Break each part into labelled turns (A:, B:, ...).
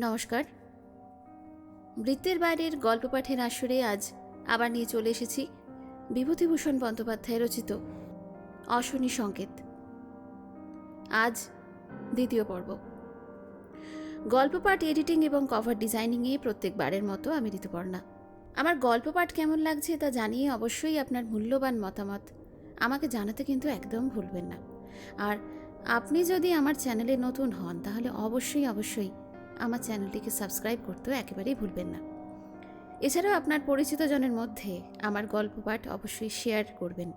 A: নমস্কার। বৃত্তের বাইরের গল্প পাঠের আসরে আজ আবার নিয়ে চলে এসেছি বিভূতিভূষণ বন্দ্যোপাধ্যায় রচিত অশনি সংকেত। আজ দ্বিতীয় পর্ব। গল্প পাঠ এডিটিং এবং কভার ডিজাইনিংয়ে প্রত্যেকবারের মতো আমি ঋতুপর্ণা। আমার গল্প পাঠ কেমন লাগছে তা জানিয়ে অবশ্যই আপনার মূল্যবান মতামত আমাকে জানাতে কিন্তু একদম ভুলবেন না। আর আপনি যদি আমার চ্যানেলে নতুন হন তাহলে অবশ্যই অবশ্যই আমার চ্যানেলটিকে সাবস্ক্রাইব করতেও একেবারেই ভুলবেন না। এছাড়াও আপনার পরিচিত জনের মধ্যে আমার গল্প পাঠ অবশ্যই শেয়ার করবেন।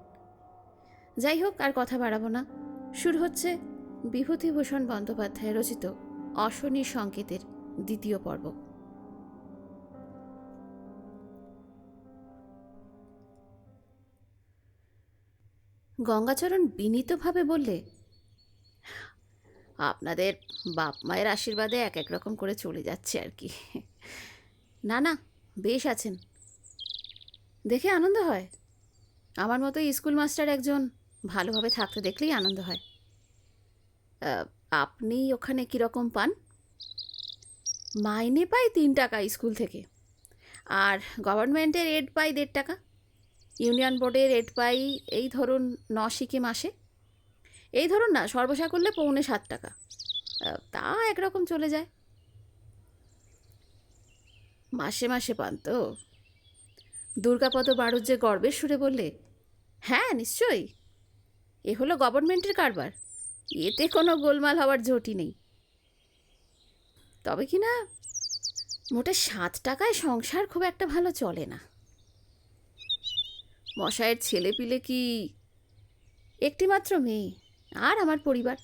A: যাই হোক, আর কথা বাড়াবো না। শুরু হচ্ছে বিভূতিভূষণ বন্দ্যোপাধ্যায় রচিত অশনি সংকেতের দ্বিতীয় পর্ব। গঙ্গাচরণ বিনীতভাবে বললে আপনাদের বাপ মায়ের আশীর্বাদে এক এক রকম করে চলে যাচ্ছে আর কি। না না, বেশ আছেন। দেখে আনন্দ হয়। আমার মতো স্কুল মাস্টার একজন ভালোভাবে থাকতে দেখলেই আনন্দ হয়। আপনি ওখানে কীরকম পান? মাইনে পাই তিন টাকা স্কুল থেকে। আর গভর্নমেন্টের এড পাই দেড় টাকা। ইউনিয়ন বোর্ডের এড পাই এই ধরুন ন শিকে মাসে এই ধরুন না সর্বসা করলে পৌনে সাত টাকা। তা একরকম চলে যায়। মাসে মাসে পান তো। দুর্গাপদ বাড়ুর যে গর্বের সুরে বললে হ্যাঁ নিশ্চয়ই। এ হলো গভর্নমেন্টের কারবার। এতে কোনো গোলমাল হওয়ার জটি নেই। তবে কি না, মোটে সাত টাকায় সংসার খুব একটা ভালো চলে না। মশায়ের ছেলে পিলে কি একটিমাত্র মেয়ে? আর আমার পরিবার।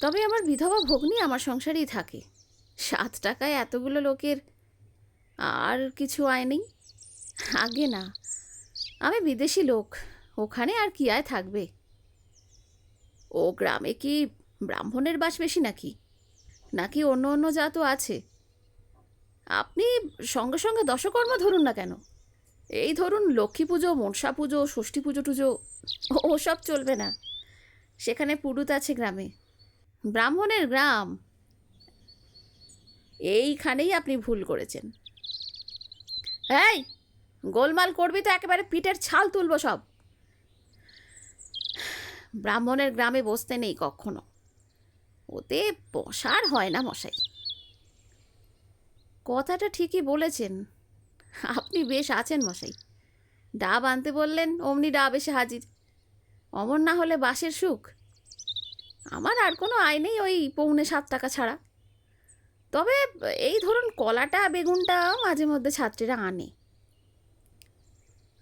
A: তবে আমার বিধবা ভগ্নী আমার সংসারেই থাকে। সাত টাকায় এতগুলো লোকের আর কিছু আয় নেই। আগে না, আমি বিদেশি লোক, ওখানে আর কি আয় থাকবে? ও গ্রামে কি ব্রাহ্মণের বাস বেশি নাকি? নাকি অন্য অন্য জাতও আছে? আপনি সঙ্গে সঙ্গে দশকর্ম ধরুন না কেন? এই ধরুন লক্ষ্মী পুজো, মনসা পুজো, ষষ্ঠী পুজো টুজো, ও- ওসব চলবে না। সেখানে পুরুত আছে গ্রামে। ব্রাহ্মণের গ্রাম। এইখানেই আপনি ভুল করেছেন। এই, গোলমাল করবি তো একেবারে পিঠের ছাল তুলব সব। ব্রাহ্মণের গ্রামে বসতে নেই কখনো। ওতে বসার হয় না মশাই। কথাটা ঠিকই বলেছেন। আপনি বেশ আছেন মশাই। ডাব আনতে বললেন, অমনি ডাব এসে হাজির। অমর না হলে বাসের সুখ? আমার আর কোনো আয় নেই ওই পৌনে সাত টাকা ছাড়া। তবে এই ধরুন কলাটা, বেগুনটা মাঝে মধ্যে ছাত্রীরা আনে।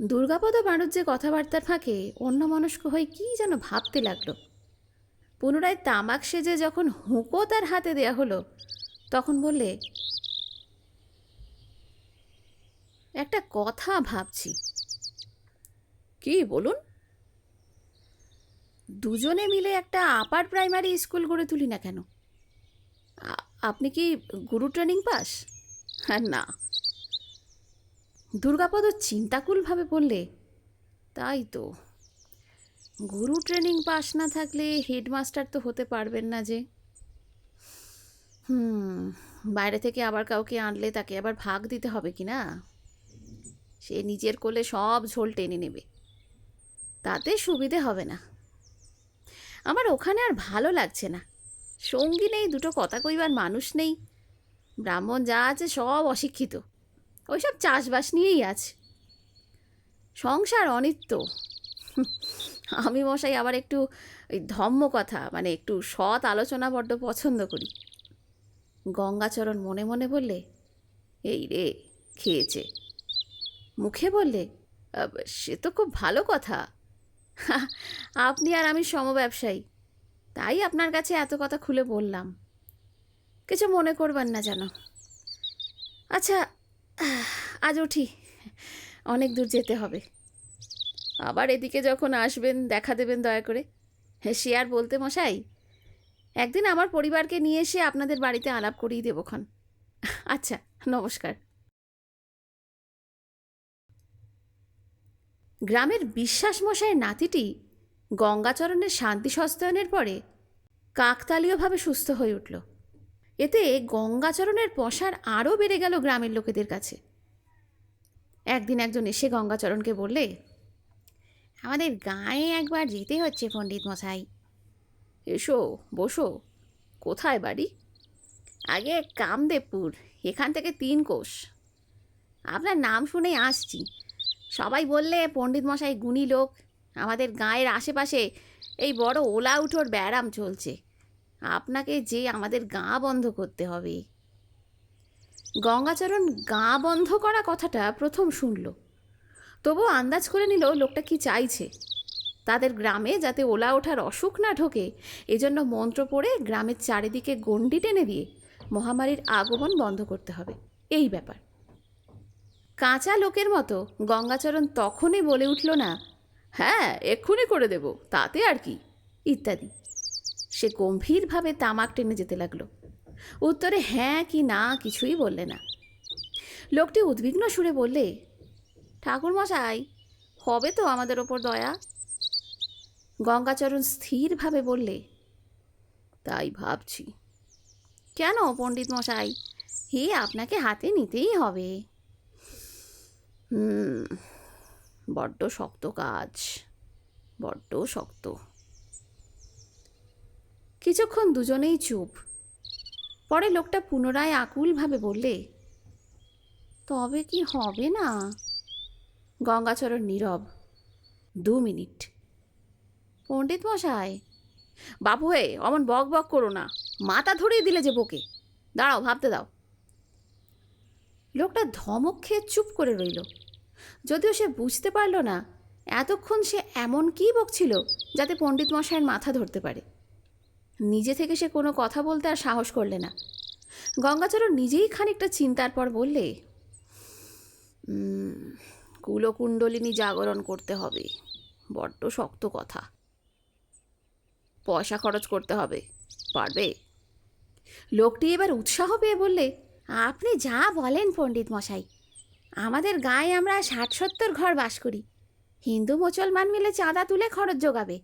A: দুর্গাপদ বাণুজ্যে কথাবার্তার ফাঁকে অন্য মনস্ক হয়ে কী যেন ভাবতে লাগল। পুনরায় তামাক সেজে যখন হুঁকো তার হাতে দেয়া হলো, তখন বললে, একটা কথা ভাবছি। কি বলুন? দুজনে মিলে একটা আপার প্রাইমারি স্কুল গড়ে তুলি না কেন? আপনি কি গুরু ট্রেনিং পাস? হ্যাঁ না। দুর্গাপদ চিন্তাকুলভাবে বললে, তাই তো। গুরু ট্রেনিং পাস না থাকলে হেডমাস্টার তো হতে পারবেন না যে। হুম, বাইরে থেকে আবার কাউকে আনলে তাকে আবার ভাগ দিতে হবে কি না? সে নিজের কোলে সব ঝোল টেনে নেবে। তাতে সুবিধে হবে না। আমার ওখানে আর ভালো লাগছে না। সঙ্গী নেই, দুটো কথা কইবার মানুষ নেই। ব্রাহ্মণ যা আছে সব অশিক্ষিত। ওইসব চাষবাস নিয়েই আছে। সংসার অনিত্য। আমি মশাই আবার একটু ওই ধম্ম কথা মানে একটু সৎ আলোচনা বড্ড পছন্দ করি। গঙ্গাচরণ মনে মনে বললে, এই রে, খেয়েছে। মুখে বললে সে তো খুব ভালো কথা। আপনি আর আমি সমব্যবসায়ী। তাই আপনার কাছে এত কথা খুলে বললাম। কিছু মনে করবেন না যেন। আচ্ছা আজ উঠি। অনেক দূর যেতে হবে। আবার এদিকে যখন আসবেন, দেখা দেবেন দয়া করে। হ্যাঁ সে আর বলতে মশাই, একদিন আমার পরিবারকে নিয়ে এসে আপনাদের বাড়িতে আলাপ করিয়ে দেবক্ষণ আচ্ছা নমস্কার। গ্রামের বিশ্বাস মশাইয়ের নাতিটি গঙ্গাচরণের শান্তি সস্তায়নের পরে কাকতালীয়ভাবে সুস্থ হয়ে উঠল। এতে গঙ্গাচরণের পসার আরও বেড়ে গেল গ্রামের লোকেদের কাছে। একদিন একজন এসে গঙ্গাচরণকে বললে, আমাদের গায়ে একবার যেতে হচ্ছে পণ্ডিত মশাই। এসো, বসো। কোথায় বাড়ি? আগে কামদেবপুর, এখান থেকে তিন কোষ। আপনার নাম শুনেই আসছি। সবাই বললে, পণ্ডিত মশাই, গুণী লোক। আমাদের গায়ের আশেপাশে এই বড় ওলা উঠোর ব্যারাম চলছে। আপনাকে যে আমাদের গা বন্ধ করতে হবে। গঙ্গাচরণ গা বন্ধ করা কথাটা প্রথম শুনল। তবুও আন্দাজ করে নিল, লোকটা কি চাইছে? তাদের গ্রামে যাতে ওলা ওঠার অসুখ না ঢোকে, এজন্য মন্ত্র পড়ে গ্রামের চারিদিকে গণ্ডি টেনে দিয়ে মহামারীর আগমন বন্ধ করতে হবে। এই ব্যাপার। কাঁচা লোকের মতো। গঙ্গাচরণ তখনই বলে উঠল না হ্যাঁ এক্ষুনি করে দেব, তাতে আর কি। ইত্যাদি। সে গম্ভীরভাবে তামাক টেনে যেতে লাগল। উত্তরে হ্যাঁ কি না, কিছুই বললে না। লোকটি উদ্বিগ্ন সুরে বললে, ঠাকুরমশাই, হবে তো আমাদের ওপর দয়া? গঙ্গাচরণ স্থিরভাবে বললে, তাই ভাবছি। কেন পণ্ডিত মশাই হে আপনাকে হাতে নিতেই হবে। হুম, বড্ড শক্ত কাজ, বড্ড শক্ত। কিছুক্ষণ দুজনেই চুপ। পরে লোকটা পুনরায় আকুলভাবে বললে, তবে কি হবে না? গঙ্গাচরণ নীরব। দু মিনিট। পণ্ডিত মশাই বাবু হে অমন বক বক করো না। মাথা ধরিয়ে দিলে যে বকে। দাঁড়াও, ভাবতে দাও। লোকটা ধমক খেয়ে চুপ করে রইল। যদিও সে বুঝতে পারল না এতক্ষণ সে এমন কী বকছিল যাতে পণ্ডিত মশাইয়ের মাথা ধরতে পারে। নিজে থেকে সে কোনো কথা বলতে আর সাহস করলে না। গঙ্গাচরণ নিজেই খানিকটা চিন্তার পর বললে "উম, কুলকুণ্ডলিনী জাগরণ করতে হবে। বড্ড শক্ত কথা। পয়সা খরচ করতে হবে পারবে? লোকটি এবার উৎসাহ পেয়ে বললে আপনি যা বলেন পণ্ডিত মশাই, আমাদের গায়ে আমরা ষাট সত্তর ঘর বাস করি। হিন্দু মুসলমান মিলে চাঁদা তুলে খরচ জোগাবে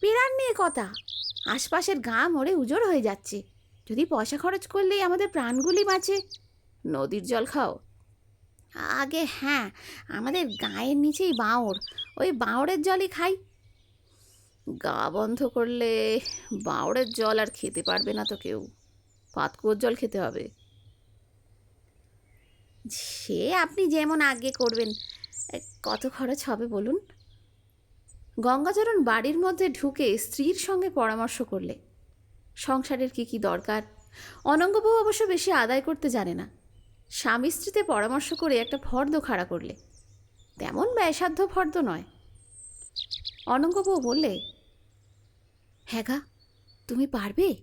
A: পেরার নিয়ে কথা, আশপাশের গা মরে উজড় হয়ে যাচ্ছে। যদি পয়সা খরচ করলেই আমাদের প্রাণগুলি বাঁচে। নদীর জল খাও। আগে হ্যাঁ আমাদের গায়ের নিচেই বাঁওড় ওই বাঁওড়ের জলই খাই। গা বন্ধ করলে বাঁওড়ের জল আর খেতে পারবে না তো কেউ। পাতকুয়োর জল খেতে হবে। সে আপনি যেমন আগে করবেন কত খরচ হবে বলুন? গঙ্গাচরণ বাড়ির মধ্যে ঢুকে স্ত্রীর সঙ্গে পরামর্শ করলে। সংসারের কি কি দরকার? অনঙ্গবউ অবশ্য বেশি আদায় করতে জানে না। স্বামী স্ত্রীতে পরামর্শ করে একটা ফর্দ খাড়া করলে। তেমন ব্যয়সাধ্য ফর্দ নয়। অনঙ্গবউ বললে হ্যাঁ গা, তুমি পারবে?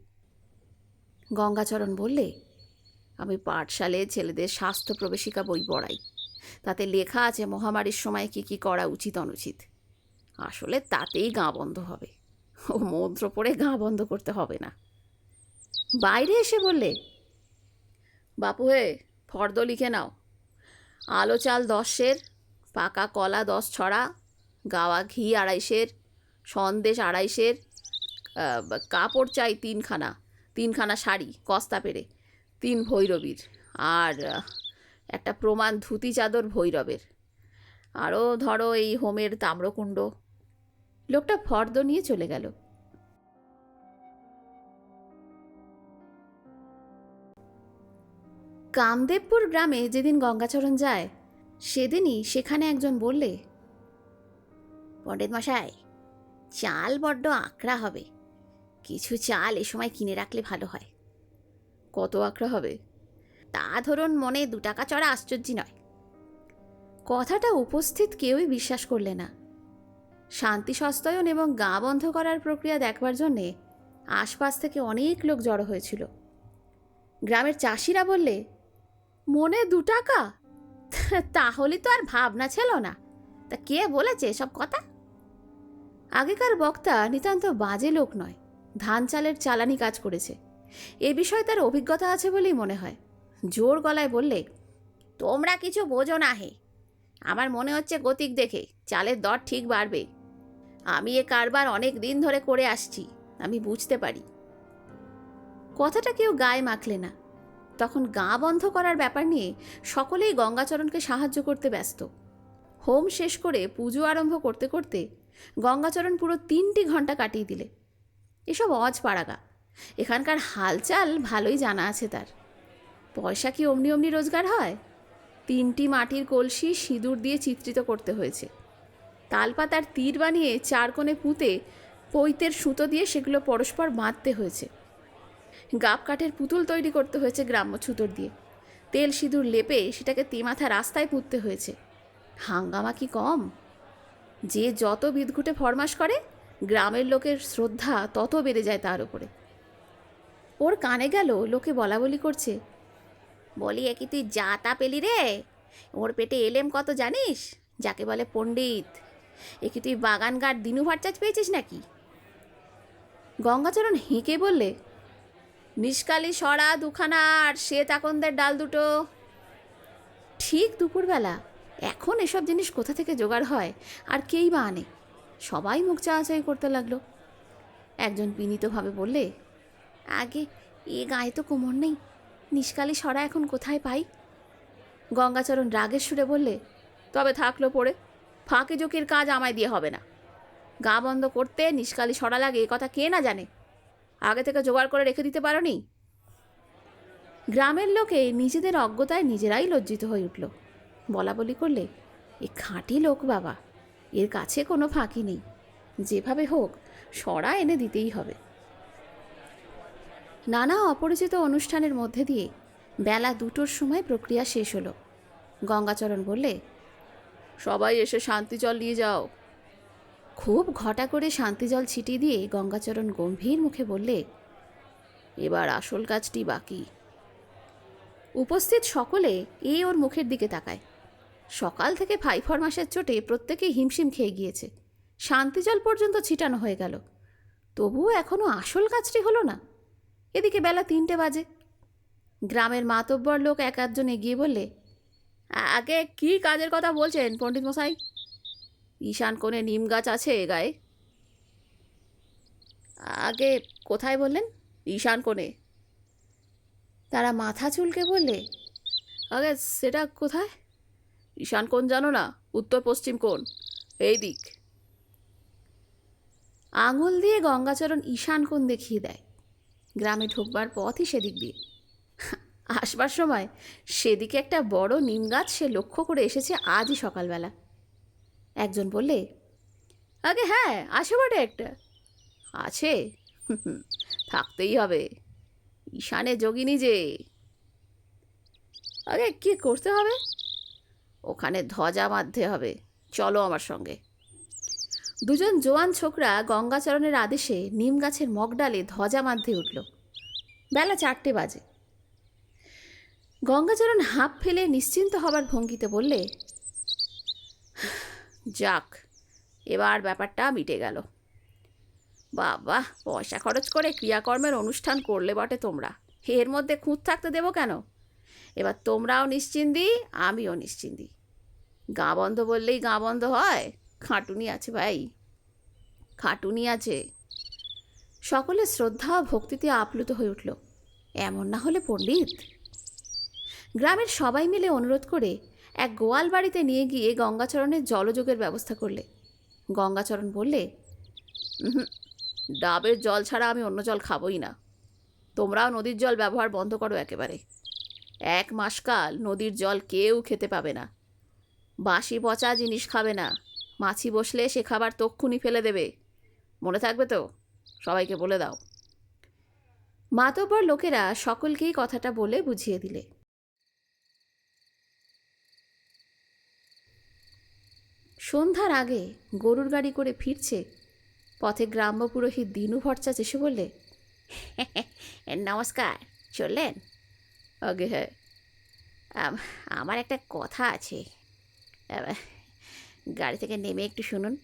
A: গঙ্গাচরণ বললে আমি পাঠশালে ছেলেদের স্বাস্থ্য প্রবেশিকা বই পড়াই। তাতে লেখা আছে মহামারীর সময় কি কি করা উচিত, অনুচিত। আসলে তাতেই গা বন্ধ হবে। ও মন্ত্র পড়ে গা বন্ধ করতে হবে না। বাইরে এসে বললে, বাপু হে, ফর্দ লিখে নাও। আলো চাল দশের, পাকা কলা দশ ছড়া, গাওয়া ঘি আড়াইশের, সন্দেশ আড়াইশের কাপড় চাই তিনখানা তিনখানা শাড়ি, কস্তা পেরে। তিন ভৈরবীর আর একটা প্রমাণ ধুতি চাদর ভৈরবের। আরও ধরো এই হোমের তাম্রকুণ্ড। লোকটা ফর্দ নিয়ে চলে গেল। কামদেবপুর গ্রামে যেদিন গঙ্গাচরণ যায়, সেদিনই সেখানে একজন বললে, পণ্ডিত মশাই, চাল বড্ড আঁকড়া হবে। কিছু চাল এ সময় কিনে রাখলে ভালো হয়। কত আঁকড়া হবে? তা ধরুন মনে দু টাকা চড়া আশ্চর্য নয়। কথাটা উপস্থিত কেউই বিশ্বাস করলে না। শান্তি সস্তায়ন এবং গা বন্ধ করার প্রক্রিয়া দেখবার জন্যে আশপাশ থেকে অনেক লোক জড়ো হয়েছিল। গ্রামের চাষিরা বললে, মনে দু টাকা? তাহলে তো আর ভাবনা ছিল না। তা কে বলেছে সব কথা? আগেকার বক্তা নিতান্ত বাজে লোক নয়। ধান চালের চালানি কাজ করেছে। এ বিষয়ে তার অভিজ্ঞতা আছে বলেই মনে হয়। জোর গলায় বললে, তোমরা কিছু বোঝো না হে। আমার মনে হচ্ছে গতিক দেখে চালের দর ঠিক বাড়বে। আমি এ কারবার অনেক দিন ধরে করে আসছি, আমি বুঝতে পারি। কথাটা কেউ গায়ে মাখলে না। তখন গা বন্ধ করার ব্যাপার নিয়ে সকলেই গঙ্গাচরণকে সাহায্য করতে ব্যস্ত। হোম শেষ করে পুজো আরম্ভ করতে করতে গঙ্গাচরণ পুরো তিনটি ঘণ্টা কাটিয়ে দিলে। এসব অজ পাড়াগা। এখানকার হালচাল ভালোই জানা আছে তার। পয়সা কি অমনি অমনি রোজগার হয়? তিনটি মাটির কলসি সিঁদুর দিয়ে চিত্রিত করতে হয়েছে। তালপাতার তীর বানিয়ে চার কোণে পুঁতে পৈতের সুতো দিয়ে সেগুলো পরস্পর বাঁধতে হয়েছে। গাব কাঠের পুতুল তৈরি করতে হয়েছে গ্রাম্য ছুতোর দিয়ে। তেল সিঁদুর লেপে সেটাকে তেমাথা রাস্তায় পুঁততে হয়েছে। হাঙ্গামা কি কম? যে যত বিদঘুটে ফরমাস করে, গ্রামের লোকের শ্রদ্ধা তত বেড়ে যায় তার উপরে। ওর কানে গেল, লোকে বলা বলি করছে। বলি, এ কি তুই যা তা পেলি রে? ওর পেটে এলেম কত জানিস? যাকে বলে পণ্ডিত। এ কি তুই বাগান গাট দিনু ভট্টাচ পেয়েছিস নাকি? গঙ্গাচরণ হেঁকে বললে, নিষ্কালি সরা দুখানা আর শ্বেত আকন্দের ডাল দুটো। ঠিক দুপুরবেলা, এখন এসব জিনিস কোথা থেকে জোগাড় হয়? আর কেই বা আনে? সবাই মুখ চাওয়াচাই করতে লাগল। একজন বিনীতভাবে বললে আগে এ গায়ে তো কোমর নেই। নিষ্কালি সরা এখন কোথায় পাই? গঙ্গাচরণ রাগের সুরে বললে, তবে থাকল পড়ে, ফাঁকে জোকের কাজ আমায় দিয়ে হবে না। গা বন্ধ করতে নিষ্কালি সরা লাগে, এ কথা কে না জানে? আগে থেকে জোগাড় করে রেখে দিতে পারোনি গ্রামের লোকে নিজেদের অজ্ঞতায় নিজেরাই লজ্জিত হয়ে উঠল। বলা বলি করলে, এ খাঁটি লোক বাবা, এর কাছে কোনো ফাঁকি নেই। যেভাবে হোক, সরা এনে দিতেই হবে। নানা অপরিচিত অনুষ্ঠানের মধ্যে দিয়ে বেলা দুটোর সময় প্রক্রিয়া শেষ হলো। গঙ্গাচরণ বললে সবাই এসে শান্তি জল নিয়ে যাও। খুব ঘটা করে শান্তি জল ছিটিয়ে দিয়ে গঙ্গাচরণ গম্ভীর মুখে বললে এবার আসল কাজটি বাকি। উপস্থিত সকলে এ ওর মুখের দিকে তাকায়। সকাল থেকে ফাইফর মাসের চোটে প্রত্যেকেই হিমশিম খেয়ে গিয়েছে। শান্তি জল পর্যন্ত ছিটানো হয়ে গেল। তবুও এখনও আসল কাজটি হলো না। এদিকে বেলা তিনটে বাজে। গ্রামের মাতব্বর লোক এক আধজন এগিয়ে বললে আগে কি কাজের কথা বলছেন পণ্ডিত মশাই? ঈশান কোণে নিম গাছ আছে এ গায়ে। আগে কোথায় বললেন? ঈশান কোণে। তারা মাথা চুলকে বললে, আগে সেটা কোথায়? ঈশান কোণ জানো না, উত্তর পশ্চিম কোণ, এই দিক। আঙুল দিয়ে গঙ্গাচরণ ঈশান কোণ দেখিয়ে দেয়। গ্রামে ঢুকবার পথই সেদিক দিয়ে। আসবার সময় সেদিকে একটা বড় নিম গাছ সে লক্ষ্য করে এসেছে আজই সকালবেলা। একজন বললে, আগে হ্যাঁ আছে বটে একটা। আছে। থাকতেই হবে। ঈশানে যোগিনী যে। আগে কি করতে হবে? ওখানে ধ্বজা বাঁধতে হবে। চলো আমার সঙ্গে। দুজন জোয়ান ছোকরা গঙ্গাচরণের আদেশে নিম গাছের মগডালে ধ্বজা বাঁধতে উঠল। বেলা চারটে বাজে। গঙ্গাচরণ হাঁপ ফেলে নিশ্চিন্ত হবার ভঙ্গিতে বললে, যাক, এবার ব্যাপারটা মিটে গেল। বাবা, পয়সা খরচ করে ক্রিয়াকর্মের অনুষ্ঠান করলে বটে তোমরা। এর মধ্যে খুঁত থাকতে দেবো কেন? এবার তোমরাও নিশ্চিন্দি আমিও নিশ্চিন্দি গা বন্ধ বললেই গা বন্ধ হয়। খাটুনি আছে ভাই। খাটুনি আছে। সকলে শ্রদ্ধা ও ভক্তিতে আপ্লুত হয়ে উঠল। এমন না হলে পণ্ডিত। গ্রামের সবাই মিলে অনুরোধ করে এক গোয়াল বাড়িতে নিয়ে গিয়ে গঙ্গাচরণের জলযোগের ব্যবস্থা করলে। গঙ্গাচরণ বললে "উহুম, ডাবের জল ছাড়া আমি অন্য জল খাবই না। তোমরাও নদীর জল ব্যবহার বন্ধ করো একেবারে। এক মাসকাল নদীর জল কেউ খেতে পাবে না। বাসি পচা জিনিস খাবে না। মাছি বসলে সে খাবার তক্ষুনি ফেলে দেবে। মনে থাকবে তো? সবাইকে বলে দাও। মাতব্বর লোকেরা সকলকেই কথাটা বলে বুঝিয়ে দিলে। সন্ধ্যার আগে গরুর গাড়ি করে ফিরছে। পথে গ্রাম্য পুরোহিত দিনু ভট্টাচ এসে বললে নমস্কার, চললেন? আগে হ্যাঁ। আম- আমার একটা কথা আছে। গাড়ি থেকে নেমে একটু শুনুন।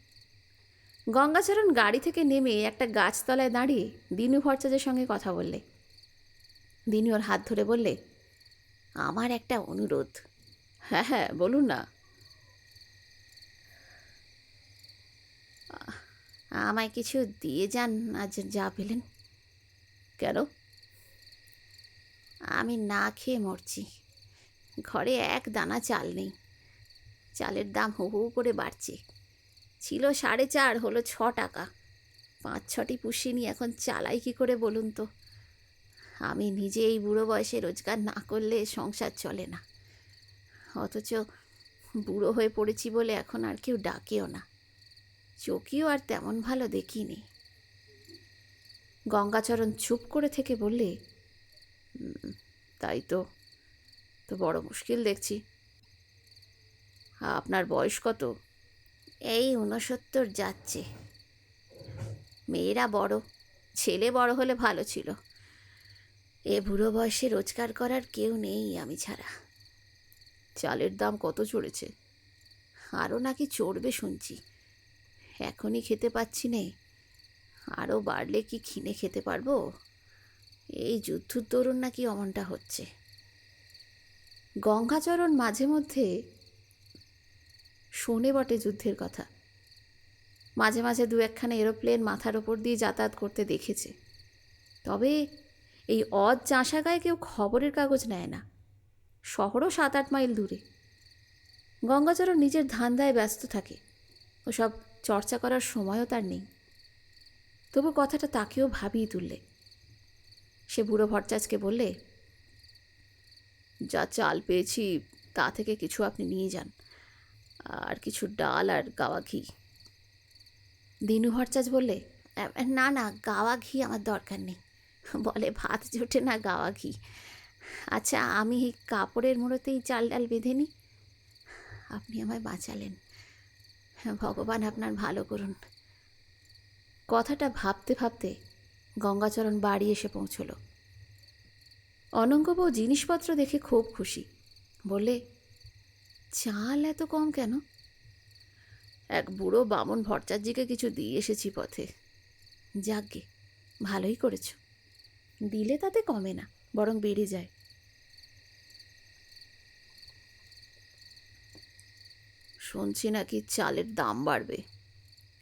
A: গঙ্গাচরণ গাড়ি থেকে নেমে একটা গাছতলায় দাঁড়িয়ে দিনু ভট্টাচের সঙ্গে কথা বললে। দিনু ওর হাত ধরে বললে, আমার একটা অনুরোধ। হ্যাঁ হ্যাঁ বলুন না। আমায় কিছু দিয়ে যান আজ যা পেলেন। কেন? আমি না খেয়ে মরছি। ঘরে এক দানা চাল নেই। চালের দাম হু হু করে বাড়ছে। ছিল সাড়ে চার, হলো ছ টাকা। পাঁচ, ছটি পুষিনি এখন চালাই কি করে বলুন তো? আমি নিজে এই বুড়ো বয়সে রোজগার না করলে সংসার চলে না। অথচ বুড়ো হয়ে পড়েছি বলে এখন আর কেউ ডাকেও না। চোখেও আর তেমন ভালো দেখিনি। গঙ্গাচরণ চুপ করে থেকে বললে তাই তো তো বড় মুশকিল দেখছি। আপনার বয়স কত? এই ঊনসত্তর যাচ্ছে। মেয়েরা বড়, ছেলে বড় হলে ভালো ছিল। এ বুড়ো বয়সে রোজগার করার কেউ নেই আমি ছাড়া। চালের দাম কত চড়েছে? আরও নাকি চড়বে শুনছি। এখনই খেতে পাচ্ছি নে। আরও বাড়লে কি কিনে খেতে পারব? এই যুদ্ধর দরুন নাকি অমনটা হচ্ছে। গঙ্গাচরণ মাঝে মধ্যে শোনে বটে যুদ্ধের কথা। মাঝে মাঝে দু একখানা এরোপ্লেন মাথার ওপর দিয়ে যাতায়াত করতে দেখেছে। তবে এই অজ চাষাগায় কেউ খবরের কাগজ নেয় না। শহরও সাত আট মাইল দূরে। গঙ্গাচরণ নিজের ধান্দায় ব্যস্ত থাকে। ওসব চর্চা করার সময়ও তার নেই। তবু কথাটা তাকেও ভাবিয়ে তুললে। সে বুড়ো ভট্টাচকে বললে, যা চাল পেয়েছি, তা থেকে কিছু আপনি নিয়ে যান। আর কিছু ডাল আর গাওয়া ঘি। দিনু ভট্টাচ বললে না না, গাওয়া ঘি আমার দরকার নেই। বলে, ভাত জোটে না গাওয়া ঘি। আচ্ছা আমি এই কাপড়ের মুড়োতেই চাল ডাল বেঁধে নিই। আপনি আমায় বাঁচালেন। ভগবান আপনার ভালো করুন। কথাটা ভাবতে ভাবতে গঙ্গাচরণ বাড়ি এসে পৌঁছল। অনঙ্গবউ জিনিসপত্র দেখে খুব খুশি। বললে চাল এত কম কেন? এক বুড়ো বামন ভট্টাচার্যিকে কিছু দিয়ে এসেছি পথে। যাকগে, ভালোই করেছ। দিলে তাতে কমে না, বরং বেড়ে যায়। শুনছি নাকি চালের দাম বাড়বে,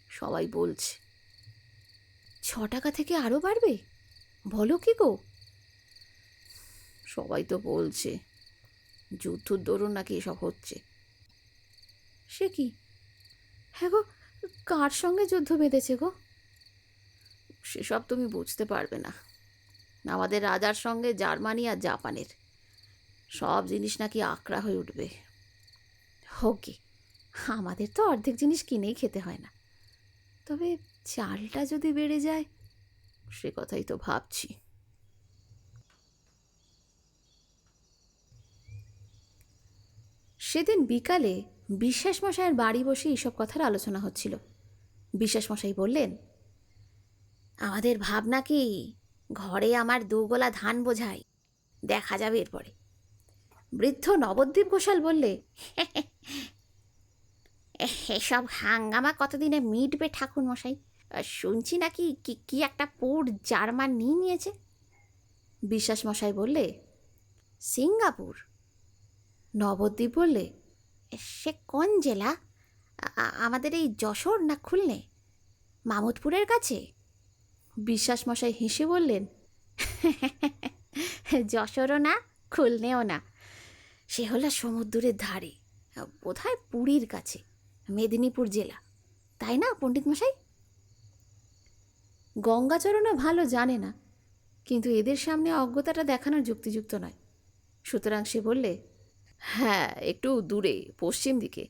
A: সবাই বলছে। ছ টাকা থেকে আরও বাড়বে? বলো কি গো? সবাই তো বলছে যুদ্ধর দরুন নাকি এসব হচ্ছে? সে কি? হ্যাঁ গো কার সঙ্গে যুদ্ধ বেঁধেছে গো? সেসব তুমি বুঝতে পারবে না। আমাদের রাজার সঙ্গে জার্মানি আর জাপানের। সব জিনিস নাকি আকড়া হয়ে উঠবে। হোকে আমাদের তো অর্ধেক জিনিস কিনেই খেতে হয় না। তবে চালটা যদি বেড়ে যায়? সে কথাই তো ভাবছি। সেদিন বিকালে বিশ্বাস মশাইয়ের বাড়ি বসে এইসব কথার আলোচনা হচ্ছিল। বিশ্বাস মশাই বললেন, আমাদের ভাবনা কি? ঘরে আমার দুগোলা ধান বোঝাই। দেখা যাবে এরপরে। বৃদ্ধ নবদ্বীপ ঘোষাল বললে, এসব হাঙ্গামা কতদিনে মিটবে ঠাকুর মশাই শুনছি নাকি কি কি একটা পুর জার্মান নিয়ে নিয়েছে? বিশ্বাস মশাই বললে, সিঙ্গাপুর। নবদ্বীপ বললে, সে কোন জেলা? আমাদের এই যশোর না খুলনে? মামুদপুরের কাছে? বিশ্বাস মশাই হেসে বললেন যশোরও না, খুলনেও না। সে হলো সমুদ্রের ধারে, বোধহয় পুরীর কাছে, মেদিনীপুর জেলা। তাই না পণ্ডিত মশাই গঙ্গাচরণও ভালো জানে না, কিন্তু এদের সামনে অজ্ঞতাটা দেখানোর যুক্তিযুক্ত নয়। সুতরাং সে বললে হ্যাঁ একটু দূরে, পশ্চিম দিকে।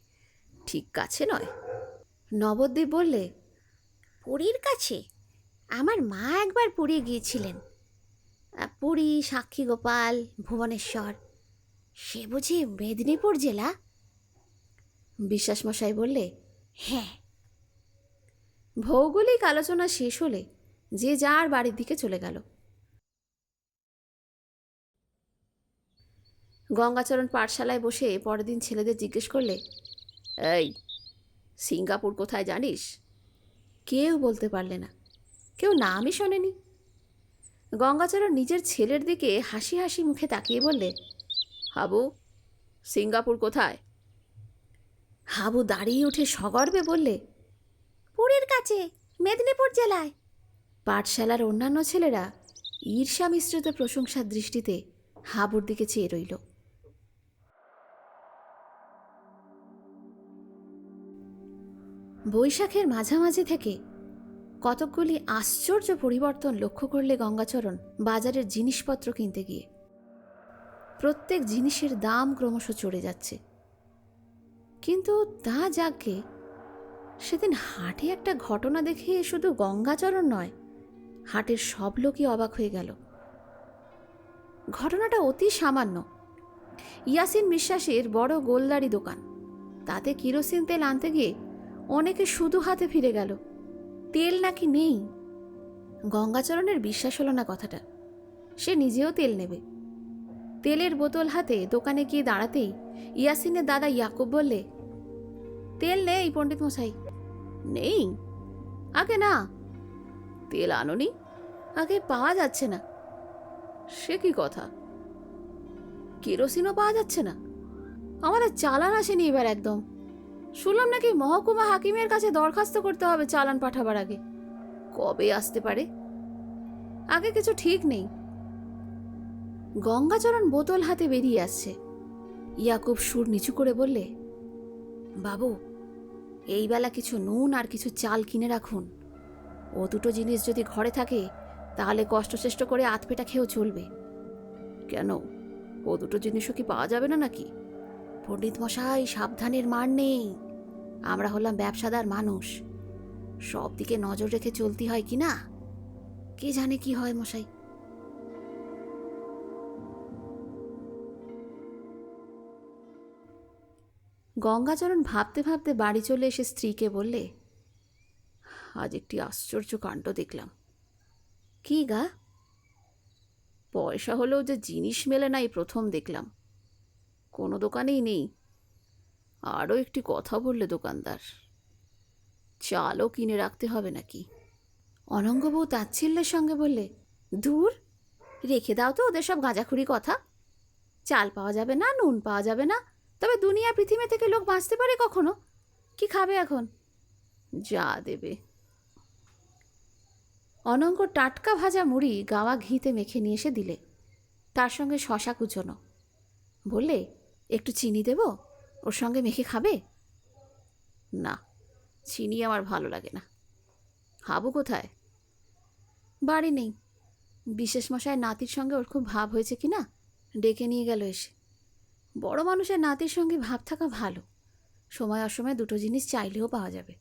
A: ঠিক কাছে নয়। নবদ্বীপ বললে, পুরীর কাছে? আমার মা একবার পুরী গিয়েছিলেন। পুরী সাক্ষীগোপাল ভুবনেশ্বর। সে বুঝি মেদিনীপুর জেলা? বিশ্বাসমশাই বললে হ্যাঁ। ভৌগোলিক আলোচনা শেষ হলে যে যার বাড়ির দিকে চলে গেল। গঙ্গাচরণ পাঠশালায় বসে পরের দিন ছেলেদের জিজ্ঞেস করলে, এই, সিঙ্গাপুর কোথায় জানিস? কেউ বলতে পারলে না। কেউ নামই শোনেনি। গঙ্গাচরণ নিজের ছেলের দিকে হাসি হাসি মুখে তাকিয়ে বললে, হাবু, সিঙ্গাপুর কোথায়? হাবু দাঁড়িয়ে উঠে সগর্বে বললে, পুরীর কাছে, মেদিনীপুর জেলায়। পাঠশালার অন্যান্য ছেলেরা ঈর্ষা মিশ্রিত প্রশংসার দৃষ্টিতে হাবুর দিকে চেয়ে রইল। বৈশাখের মাঝামাঝি থেকে কতকগুলি আশ্চর্য পরিবর্তন লক্ষ্য করলে গঙ্গাচরণ বাজারের জিনিসপত্র কিনতে গিয়ে। প্রত্যেক জিনিসের দাম ক্রমশ চড়ে যাচ্ছে। কিন্তু তা যাকে সেদিন হাটে একটা ঘটনা দেখে শুধু গঙ্গাচরণ নয়, হাটের সব লোকই অবাক হয়ে গেল। ঘটনাটা অতি সামান্য। ইয়াসিন বিশ্বাসের বড় গোলদারি দোকান। তাতে কিরোসিন তেল আনতে গিয়ে অনেকে শুধু হাতে ফিরে গেল। তেল নাকি নেই? গঙ্গাচরণের বিশ্বাস হলো না কথাটা। সে নিজেও তেল নেবে। তেলের বোতল হাতে দোকানে গিয়ে দাঁড়াতেই ইয়াসিনের দাদা ইয়াকুব বললে, তেল নেই, পণ্ডিত মশাই। নেই? আগে না। তেল আনোনি? আগে পাওয়া যাচ্ছে না। সে কি কথা? কেরোসিনও পাওয়া যাচ্ছে না। আমাদের চালান আসেনি এবার একদম। শুনলাম নাকি মহকুমা হাকিমের কাছে দরখাস্ত করতে হবে চালান পাঠাবার আগে। কবে আসতে পারে? আগে কিছু ঠিক নেই। গঙ্গাচরণ বোতল হাতে বেরিয়ে আসছে। ইয়াকুব সুর নিচু করে বললে, বাবু, এই বেলা কিছু নুন আর কিছু চাল কিনে রাখুন। ও দুটো জিনিস যদি ঘরে থাকে, তাহলে কষ্টচেষ্ট করে আতপেটা খেয়েও চলবে। কেন? ও দুটো জিনিসও কি পাওয়া যাবে না নাকি? পণ্ডিত মশাই সাবধানের মার নেই। আমরা হলাম ব্যবসাদার মানুষ। সব দিকে নজর রেখে চলতে হয় কি না? কে জানে কি হয় মশাই। গঙ্গাচরণ ভাবতে ভাবতে বাড়ি চলে এসে স্ত্রীকে বললে, আজ একটি আশ্চর্য কাণ্ড দেখলাম। কি গা? পয়সা হলেও যে জিনিস মেলে না, এই প্রথম দেখলাম। কোনো দোকানেই নেই। আরও একটি কথা বললে দোকানদার। চালও কিনে রাখতে হবে নাকি? অনঙ্গবউ তাচ্ছিল্যের সঙ্গে বললে, দূর, রেখে দাও তো ওদের সব গাঁজাখুরি কথা। চাল পাওয়া যাবে না, নুন পাওয়া যাবে না, তবে দুনিয়া, পৃথিবী থেকে লোক বাঁচতে পারে কখনো? কি খাবে এখন? যা দেবে। অনঙ্গ টাটকা ভাজা মুড়ি গাওয়া ঘিতে মেখে নিয়ে এসে দিলে। তার সঙ্গে শশা কুচোনো। বললে একটু চিনি দেব? ওর সঙ্গে মেখে খাবে? না, চিনি আমার ভালো লাগে না। হাবু কোথায়? বাড়ি নেই। বিশেষ মশায় নাতির সঙ্গে ওর খুব ভাব হয়েছে কি না? ডেকে নিয়ে গেল এসে। বড় মানুষের নাতির সঙ্গে ভাব থাকা ভালো। সময় অসময়ে দুটো জিনিস চাইলেও পাওয়া যাবে।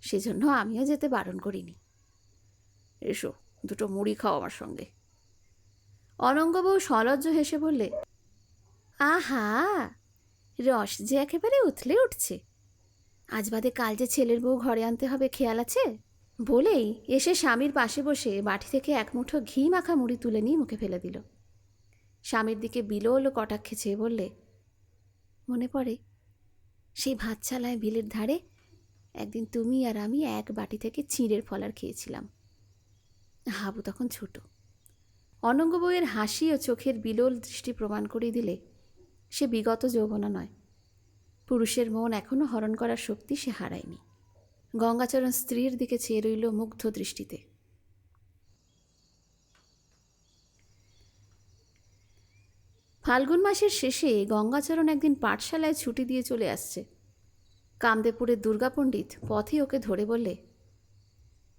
A: সেজন্য আমিও যেতে বারণ করিনি। এসো, দুটো মুড়ি খাও আমার সঙ্গে। অনঙ্গবউ সলজ্জ হেসে বললে আহা, রস যে একেবারে উথলে উঠছে। আজ বাদে কাল যে ছেলের বউ ঘরে আনতে হবে খেয়াল আছে? বলেই এসে স্বামীর পাশে বসে বাটি থেকে এক মুঠো ঘি মাখা মুড়ি তুলে নিয়ে মুখে ফেলে দিল। স্বামীর দিকে বিলোল কটাক্ষে চেয়ে বললে, মনে পড়ে, সেই ভাতছালায় বিলের ধারে একদিন তুমি আর আমি এক বাটি থেকে চিঁড়ের ফলার খেয়েছিলাম। হাবু তখন ছোট। অনঙ্গ বইয়ের হাসি ও চোখের বিলোল দৃষ্টি প্রমাণ করিয়ে দিলে সে বিগত যৌবনা নয়। পুরুষের মন এখনও হরণ করার শক্তি সে হারায়নি। গঙ্গাচরণ স্ত্রীর দিকে চেয়ে রইল মুগ্ধ দৃষ্টিতে। ফাল্গুন মাসের শেষে গঙ্গাচরণ একদিন পাঠশালায় ছুটি দিয়ে চলে আসছে। কামদেপুরের দুর্গা পণ্ডিত পথে ওকে ধরে বললে,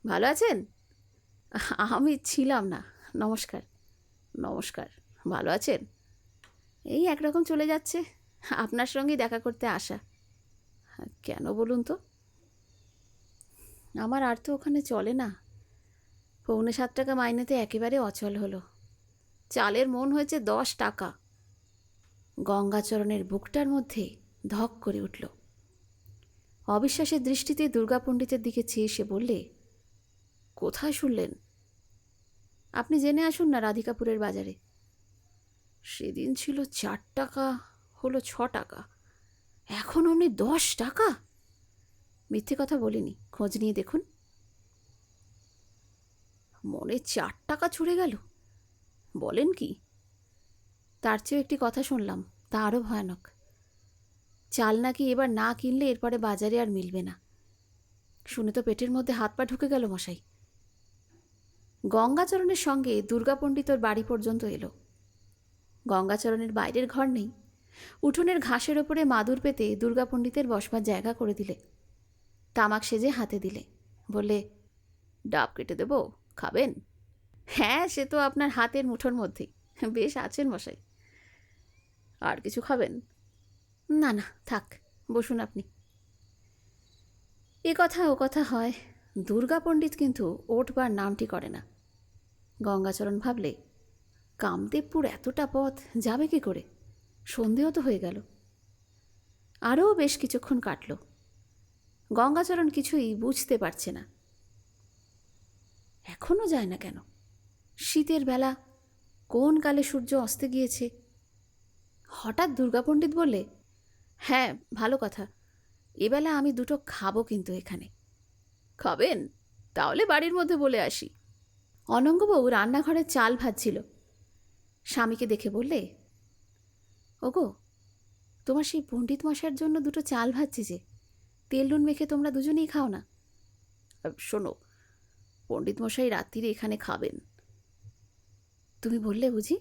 A: ভালো আছেন? আমি ছিলাম না। নমস্কার। নমস্কার। ভালো আছেন? এই একরকম চলে যাচ্ছে। আপনার সঙ্গেই দেখা করতে আসা। কেন বলুন তো? আমার আর তো ওখানে চলে না। পৌনে সাত টাকা মাইনেতে একেবারে অচল হলো। চালের মন হয়েছে দশ টাকা। গঙ্গাচরণের বুকটার মধ্যে ধক করে উঠল। অবিশ্বাসের দৃষ্টিতে দুর্গা পণ্ডিতের দিকে চেয়ে সে বললে, কোথায় শুনলেন? আপনি জেনে আসুন না রাধিকাপুরের বাজারে। সেদিন ছিল চার টাকা, হলো ছ টাকা। এখন অমনি দশ টাকা? মিথ্যে কথা বলিনি, খোঁজ নিয়ে দেখুন। মনে চার টাকা ছুড়ে গেল। বলেন কি? তার চেয়েও একটি কথা শুনলাম, তা আরও ভয়ানক। চাল নাকি এবার না কিনলে এরপরে বাজারে আর মিলবে না। শুনে তো পেটের মধ্যে হাত পা ঢুকে গেল মশাই। গঙ্গাচরণের সঙ্গে দুর্গা পণ্ডিতর বাড়ি পর্যন্ত এলো। গঙ্গাচরণের বাইরের ঘর নেই। উঠোনের ঘাসের ওপরে মাদুর পেতে দুর্গা পণ্ডিতের বসবার জায়গা করে দিলে। তামাক সেজে হাতে দিলে। বললে, ডাব কেটে দেবো? খাবেন? হ্যাঁ সে তো আপনার হাতের মুঠোর মধ্যেই বেশ আছেন মশাই। আর কিছু খাবেন? না না, থাক, বসুন আপনি। এ কথা ও কথা হয় দুর্গা পণ্ডিত কিন্তু ওঠবার নামটি করে না। গঙ্গাচরণ ভাবলে কামদেবপুর এতটা পথ যাবে কি করে? সন্দেহ তো হয়ে গেল। আরও বেশ কিছুক্ষণ কাটল। গঙ্গাচরণ কিছুই বুঝতে পারছে না। এখনও যায় না কেন? শীতের বেলা কোন কালে সূর্য অস্তে গিয়েছে? হঠাৎ দুর্গা পণ্ডিত বললে হ্যাঁ ভালো কথা। এবেলা আমি দুটো খাব কিন্তু এখানে। খাবেন? তাহলে বাড়ির মধ্যে বলে আসি। অনঙ্গবাবু রান্নাঘরে চাল ভাজছিল। স্বামীকে দেখে বললে, ওগো, তোমার সেই পণ্ডিত মশাইয়ের জন্য দুটো চাল ভাজছি যে, তেল নুন মেখে তোমরা দুজনেই খাও না। শোনো, পণ্ডিত মশাই রাত্রিরে এখানে খাবেন। তুমি বললে, বুঝি?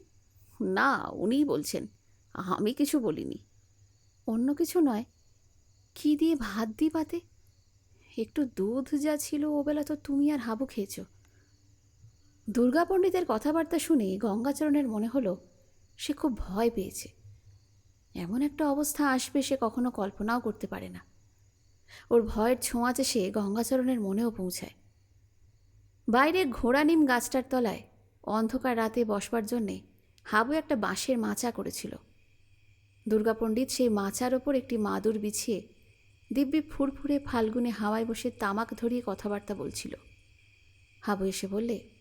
A: না, উনিই বলছেন। আমি কিছু বলিনি। অন্য কিছু নয়। কি দিয়ে ভাত দিই পাতে? একটু দুধ যা ছিল, ওবেলা তো তুমি আর হাবু খেয়েছ। দুর্গা পণ্ডিতের কথাবার্তা শুনে গঙ্গাচরণের মনে হলো, সে খুব ভয় পেয়েছে। এমন একটা অবস্থা আসবে সে কখনো কল্পনাও করতে পারে না। ওর ভয়ের ছোঁয়াচে সে গঙ্গাচরণের মনেও পৌঁছায়। বাইরে ঘোড়া নিম গাছটার তলায় অন্ধকার রাতে বসবার জন্যে হাবু একটা বাঁশের মাচা করেছিল। দুর্গা পণ্ডিত সেই মাচার ওপর একটি মাদুর বিছিয়ে দিব্যি ফুরফুরে ফাল্গুনে হাওয়ায় বসে তামাক ধরিয়ে কথাবার্তা বলছিল। হাবু এসে বললে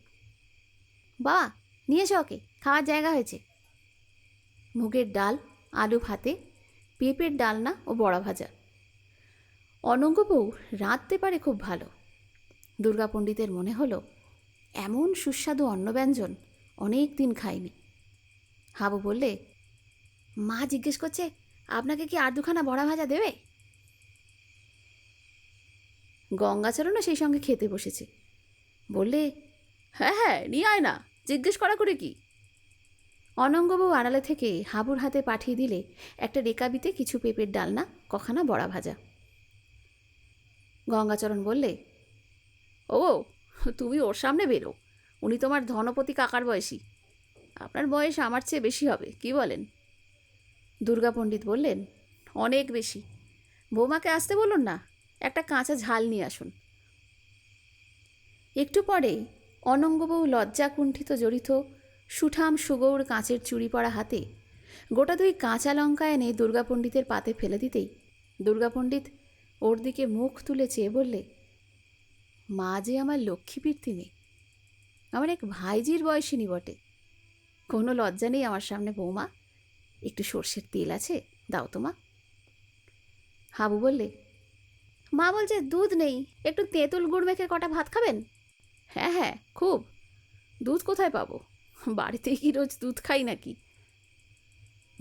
A: বা নিয়ে এসো ওকে, খাওয়ার জায়গা হয়েছে। মুগের ডাল, আলু ভাতে, পেঁপের ডালনা ও বড়া ভাজা। অনঙ্গ বউ রাঁধতে পারে খুব ভালো। দুর্গা পণ্ডিতের মনে হলো, এমন সুস্বাদু অন্নব্যঞ্জন অনেক দিন খায়নি হাবু বললে, মা জিজ্ঞেস করছে, আপনাকে কি আর দুখানা বড়া ভাজা দেবে? গঙ্গাচরণও সেই সঙ্গে খেতে বসেছে। বললে হ্যাঁ হ্যাঁ নিয়ে আয় না। জিজ্ঞেস করা করে কি? অনঙ্গবাবু আড়ালে থেকে হাবুর হাতে পাঠিয়ে দিলে একটা রেকাবিতে কিছু পেঁপের ডালনা, কখানা বড়া ভাজা। গঙ্গাচরণ বললে, ও, তুমি ওর সামনে বেরো। উনি তোমার ধনপতি কাকার বয়সী। আপনার বয়স আমার চেয়ে বেশি হবে, কি বলেন? দুর্গা পণ্ডিত বললেন, অনেক বেশি। বৌমাকে আসতে বলুন না, একটা কাঁচা ঝাল নিয়ে আসুন। একটু পরে অনঙ্গবউ লজ্জা কুণ্ঠিত জড়িত, সুঠাম সুগৌর কাঁচের চুড়ি পরা হাতে গোটা দুই কাঁচা লঙ্কা এনে দুর্গা পণ্ডিতের পাতে ফেলে দিতেই দুর্গা পণ্ডিত ওর দিকে মুখ তুলে চেয়ে বললে, মা যে আমার লক্ষ্মীপীর তিনি আমার এক ভাইজির বয়সিনী বটে। কোনো লজ্জা নেই আমার সামনে বৌমা। একটু সর্ষের তেল আছে, দাও তো মা। হাবু বললে, মা বলছে দুধ নেই, একটু তেঁতুল গুড় মেখে কটা ভাত খাবেন? হ্যাঁ হ্যাঁ খুব। দুধ কোথায় পাবো? বাড়িতে কি রোজ দুধ খাই নাকি?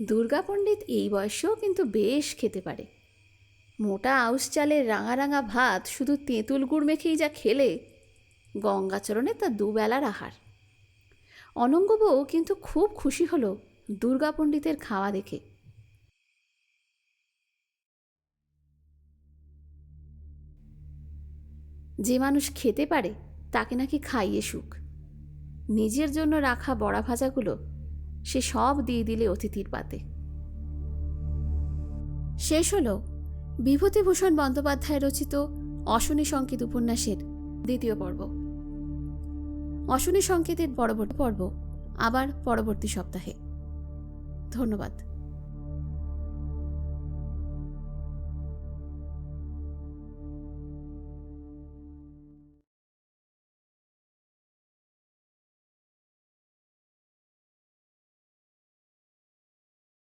A: দুর্গা পণ্ডিত এই বয়সেও কিন্তু বেশ খেতে পারে। মোটা আউশ চালের রাঙা রাঙা ভাত শুধু তেঁতুল গুড় মেখেই যা খেলে, গঙ্গাচরণে তা দুবেলার আহার। অনঙ্গ বউ কিন্তু খুব খুশি হলো দুর্গা পণ্ডিতের খাওয়া দেখে। যে মানুষ খেতে পারে তাকে নাকি খাইয়ে সুখ নিজের জন্য রাখা বড়া ভাজাগুলো সে সব দিয়ে দিলে অতিথির পাতে। শেষ হল বিভূতিভূষণ বন্দ্যোপাধ্যায় রচিত অশনি সংকেত উপন্যাসের দ্বিতীয় পর্ব। অশনি সংকেতের পরবর্তী পর্ব আবার পরবর্তী সপ্তাহে। ধন্যবাদ।